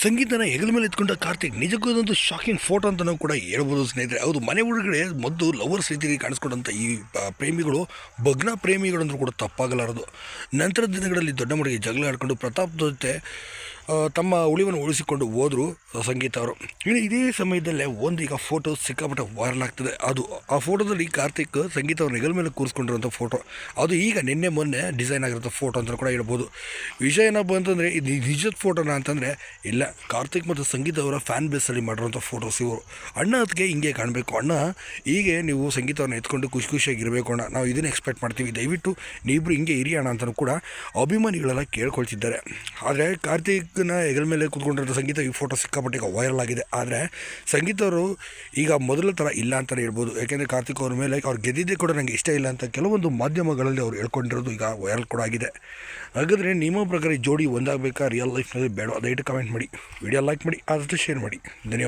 ಸಂಗೀತನ ಹೆಗಲ ಮೇಲೆ ಎತ್ಕೊಂಡ ಕಾರ್ತಿಕ್ ನಿಜಕ್ಕೂ ಅದೊಂದು ಶಾಕಿಂಗ್ ಫೋಟೋ ಅಂತಲೂ ಕೂಡ ಹೇಳ್ಬೋದು ಸ್ನೇಹಿತರೆ. ಹೌದು, ಮನೆ ಒಳಗಡೆ ಮೊದಲು ಲವರ್ಸ್ ರೀತಿಯಲ್ಲಿ ಕಾಣಿಸ್ಕೊಂಡಂಥ ಈ ಪ್ರೇಮಿಗಳು, ಭಗ್ನ ಪ್ರೇಮಿಗಳಂದ್ರೂ ಕೂಡ ತಪ್ಪಾಗಲಾರದು. ನಂತರದ ದಿನಗಳಲ್ಲಿ ದೊಡ್ಡ ಮಟ್ಟಿಗೆ ಜಗಳ ಆಡ್ಕೊಂಡು ಪ್ರತಾಪ್ ಜೊತೆ ತಮ್ಮ ಉಳಿವನ್ನು ಉಳಿಸಿಕೊಂಡು ಹೋದರು ಸಂಗೀತ ಅವರು. ಇನ್ನು ಇದೇ ಸಮಯದಲ್ಲೇ ಒಂದು ಈಗ ಫೋಟೋ ಸಿಕ್ಕಾಪಟ್ಟೆ ವೈರಲ್ ಆಗ್ತದೆ. ಅದು ಆ ಫೋಟೋದಲ್ಲಿ ಕಾರ್ತಿಕ್ ಸಂಗೀತ ಅವ್ರ ಹೆಗಲ ಮೇಲೆ ಕೂರಿಸ್ಕೊಂಡಿರೋಂಥ ಫೋಟೋ ಅದು ಈಗ ನಿನ್ನೆ ಮೊನ್ನೆ ಡಿಸೈನ್ ಆಗಿರೋಂಥ ಫೋಟೋ ಅಂತ ಕೂಡ ಹೇಳ್ಬೋದು. ವಿಷಯ ಏನಪ್ಪ ಅಂತಂದರೆ ಇದು ನಿಜದ ಫೋಟೋನ ಅಂತಂದರೆ, ಇಲ್ಲ, ಕಾರ್ತಿಕ್ ಮತ್ತು ಸಂಗೀತ ಅವರ ಫ್ಯಾನ್ ಬೇಸಲ್ಲಿ ಮಾಡಿರೋಂಥ ಫೋಟೋಸ್ ಇವರು. ಅಣ್ಣ ಅದಕ್ಕೆ ಹಿಂಗೆ ಕಾಣಬೇಕು. ಅಣ್ಣ, ಹೀಗೆ ನೀವು ಸಂಗೀತವನ್ನು ಎತ್ಕೊಂಡು ಖುಷಿ ಖುಷಿಯಾಗಿರಬೇಕು ಅಣ್ಣ. ನಾವು ಇದನ್ನು ಎಕ್ಸ್ಪೆಕ್ಟ್ ಮಾಡ್ತೀವಿ. ದಯವಿಟ್ಟು ನೀವಿಬ್ಬರು ಹಿಂಗೆ ಇರಿ ಅಂತಲೂ ಕೂಡ ಅಭಿಮಾನಿಗಳೆಲ್ಲ ಕೇಳ್ಕೊಳ್ತಿದ್ದಾರೆ. ಆದರೆ ಕಾರ್ತಿಕ್ನ ಹೆಗಲ ಮೇಲೆ ಕೂತ್ಕೊಂಡಿರೋ ಸಂಗೀತ ಈ ಫೋಟೋ ಸಿಕ್ಕಾಪಟ್ಟೆ ಈಗ ವೈರಲ್ ಆಗಿದೆ. ಆದರೆ ಸಂಗೀತ ಅವರು ಈಗ ಮೊದಲ ಥರ ಇಲ್ಲ ಅಂತಲೇ ಹೇಳ್ಬೋದು. ಯಾಕೆಂದರೆ ಕಾರ್ತಿಕ್ ಅವ್ರ ಮೇಲೆ ಅವ್ರು ಗೆದ್ದಿದ್ದೆ ಕೂಡ ನನಗೆ ಇಷ್ಟ ಇಲ್ಲ ಅಂತ ಕೆಲವೊಂದು ಮಾಧ್ಯಮಗಳಲ್ಲಿ ಅವ್ರು ಹೇಳ್ಕೊಂಡಿರೋದು ಈಗ ವೈರಲ್ ಕೂಡ ಆಗಿದೆ. ಹಾಗಾದರೆ ನಿಮ್ಮ ಪ್ರಕಾರ ಜೋಡಿ ಒಂದಾಗಬೇಕಾ? ರಿಯಲ್ ಲೈಫ್ನಲ್ಲಿ ಬೇಡ ದಯವಿಟ್ಟು ಕಮೆಂಟ್ ಮಾಡಿ. ವಿಡಿಯೋ ಲೈಕ್ ಮಾಡಿ, ಆದಷ್ಟು ಶೇರ್ ಮಾಡಿ. ಧನ್ಯವಾದ.